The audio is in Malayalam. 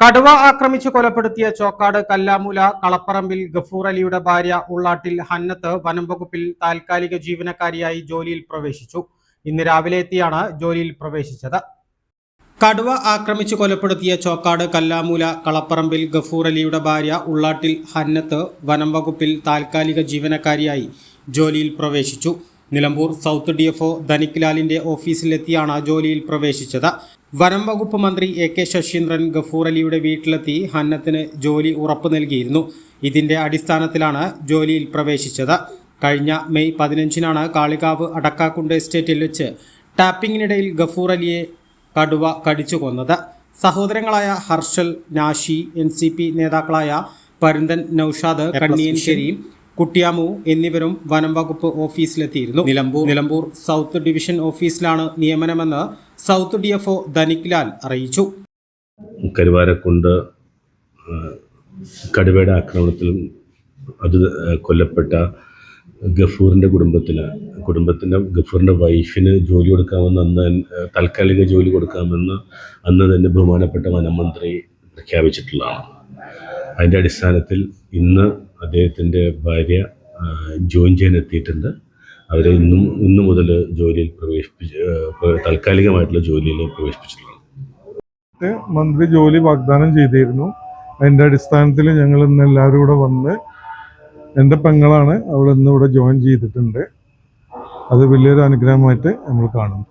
കടുവ ആക്രമിച്ചു കൊലപ്പെടുത്തിയ ചോക്കാട് കല്ലാമൂല കളപ്പറമ്പിൽ ഗഫൂർ അലിയുടെ ഭാര്യ ഉള്ളാട്ടിൽ ഹന്നത്ത് വനംവകുപ്പിൽ താൽക്കാലിക ജീവനക്കാരിയായി ജോലിയിൽ പ്രവേശിച്ചു. ഇന്ന് രാവിലെ എത്തിയാണ് ജോലിയിൽ പ്രവേശിച്ചത്. കടുവ ആക്രമിച്ചു കൊലപ്പെടുത്തിയ ചോക്കാട് കല്ലാമൂല കളപ്പറമ്പിൽ ഗഫൂർ അലിയുടെ ഭാര്യ ഉള്ളാട്ടിൽ ഹന്നത്ത് വനംവകുപ്പിൽ താൽക്കാലിക ജീവനക്കാരിയായി ജോലിയിൽ പ്രവേശിച്ചു. Nilambur south D F O Dhanik ലാലിന്റെ ഓഫീസിലെത്തിയാണ് ജോലിയിൽ പ്രവേശിച്ചത്. വനം വകുപ്പ് മന്ത്രി എ കെ ശശീന്ദ്രൻ ഗഫൂർ അലിയുടെ വീട്ടിലെത്തി ഹന്നത്തിന് ജോലി ഉറപ്പു നൽകിയിരുന്നു. ഇതിന്റെ അടിസ്ഥാനത്തിലാണ് ജോലിയിൽ പ്രവേശിച്ചത്. കഴിഞ്ഞ മെയ് പതിനഞ്ചിനാണ് കാളികാവ് അടക്കാക്കുണ്ട് എസ്റ്റേറ്റിൽ വെച്ച് ടാപ്പിങ്ങിനിടയിൽ ഗഫൂർ അലിയെ കടുവ കടിച്ചു കൊന്നത്. സഹോദരങ്ങളായ ഹർഷൽ നാഷി എൻ സി പി നേതാക്കളായ പരുന്തൻ നൌഷാദ് കണ്ണിയൻ കരീം കുട്ടിയാമു എന്നിവരും വനം വകുപ്പ് ഓഫീസിലെത്തിയിരുന്നു. നിലമ്പൂർ നിലമ്പൂർ സൗത്ത് ഡിവിഷൻ ഓഫീസിലാണ് നിയമനമെന്ന് south D F O Dhaniklal അറിയിച്ചു. കരുവാരക്കുണ്ട് കടുവയുടെ ആക്രമണത്തിലും അത് കൊല്ലപ്പെട്ട ഗഫൂറിന്റെ കുടുംബത്തിന് കുടുംബത്തിന്റെ ഗഫൂറിന്റെ വൈഫിന് ജോലി കൊടുക്കാമെന്ന് അന്ന് താൽക്കാലിക ജോലി കൊടുക്കാമെന്ന് അന്ന് തന്നെ ബഹുമാനപ്പെട്ട വനമന്ത്രി പ്രഖ്യാപിച്ചിട്ടുള്ളതാണ്. അതിന്റെ അടിസ്ഥാനത്തിൽ ഇന്ന് അദ്ദേഹത്തിന്റെ ഭാര്യ ജോയിൻ ചെയ്യാൻ എത്തിയിട്ടുണ്ട്. അവരെ ഇന്നും ഇന്നു മുതൽ ജോലിയിൽ പ്രവേശിപ്പിച്ച് താൽക്കാലികമായിട്ടുള്ള ജോലിയിൽ പ്രവേശിപ്പിച്ചിട്ടുള്ളത് മന്ത്രി ജോലി വാഗ്ദാനം ചെയ്തിരുന്നു. അതിന്റെ അടിസ്ഥാനത്തിൽ ഞങ്ങൾ ഇന്ന് എല്ലാവരും കൂടെ വന്ന് എന്റെ പെങ്ങളാണ് അവൾ ഇന്ന് ജോയിൻ ചെയ്തിട്ടുണ്ട്. അത് വലിയൊരു അനുഗ്രഹമായിട്ട് നമ്മൾ കാണുന്നു.